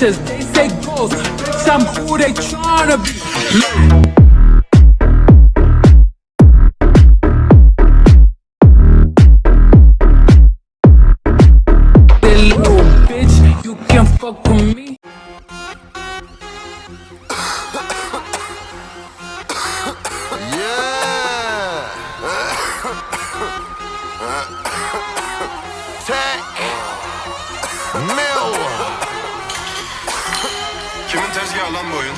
they say. Bitch, I'm who they tryna be. Kimin tezgahı lan bu oyun?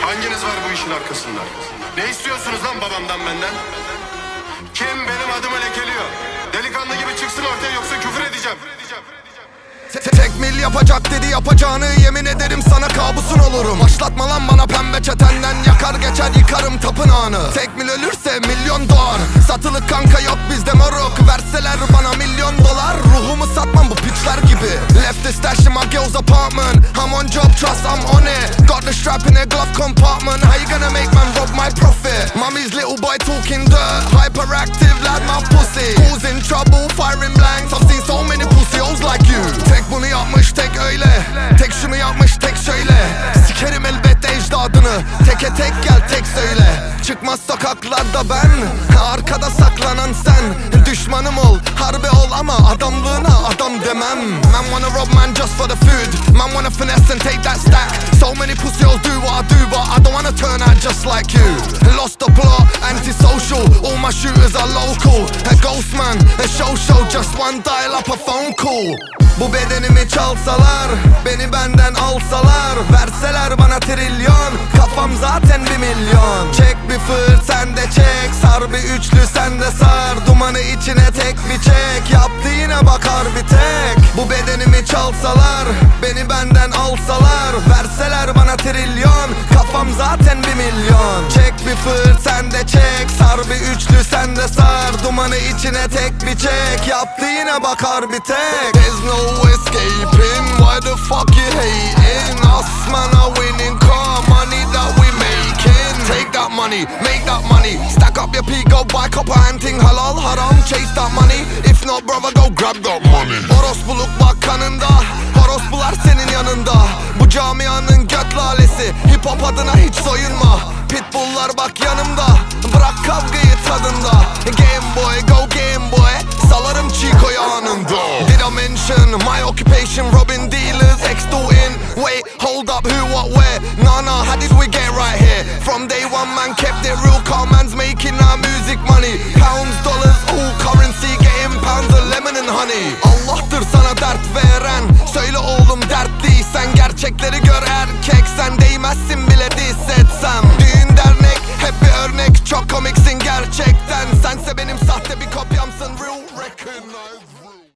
Hanginiz var bu işin arkasında? Ne istiyorsunuz lan babamdan benden? Kim benim adımı lekeliyor? Delikanlı gibi çıksın ortaya yoksa küfür edeceğim. Te- Tek mil yapacak dedi yapacağını yemin ederim sana kabusun olurum Başlatma lan bana pembe çetenden yakar geçer yıkarım tapınağını Tek mil ölürse milyon doğar Satılık kanka yok bizde moruk Verseler bana milyon girl's apartment. I'm on job trust I'm on it. Got the strap in a glove compartment. How you gonna make man rob my profit? Mommy's little boy talking dirt. Hyperactive lad my pussy. Causing trouble firing blanks. I've seen so many pussy hoes like you. Tek bunu yapmış tek öyle Tek şunu yapmış tek şöyle Sikerim elbette ecdadını. Teke tek gel tek söyle. Çıkmaz sokaklarda ben. Arkada saklanan sen. Düşmanım ol harbi ol ama adamlığına adam demem. Man wanna rob just for the food. Man wanna finesse and take that stack. So many pussy hoes do what I do But I don't wanna turn out just like you. Lost the plot, antisocial All my shooters are local. A ghost man, a show show Just one dial up a phone call. Bu bedenimi çalsalar Beni benden alsalar Verseler üçlü sen de sar Dumanı içine tek bir çek. Yaptı yine bakar bir tek. Bu bedenimi çalsalar Beni benden alsalar. Verseler bana trilyon Kafam zaten bir milyon. Çek bir fırt sen de çek. Sar bir üçlü sen de sar. Dumanı içine tek bir çek. Yaptı yine bakar bir tek. There's no escaping. Why the fuck you hating? Us man are winning money, make that money. Stack up your pee, buy copper hunting Halal haram, chase that money. If not brother go grab that money. Orospuluk bak kanında Horospular senin yanında. Bu camianın göt lalesi Hip hop adına hiç soyunma. Pitbulllar bak yanımda Bırak kavgayı tadında. Game boy go game boy Salarım Chico'yu anında Did I mention my occupation robbing dealers extorting Wait hold up who what where? Nah nah how did we get right here From day one man kept it real Car man's making our music money. Pounds, dollars, all currency. Getting pounds of lemon and honey. Allah'tır sana dert veren. Söyle oğlum dertliysen Gerçekleri gör erkek. Sen değmezsin bile diss Düğün dernek hep bir örnek. Çok komiksin gerçekten. Sense benim sahte bir kopya.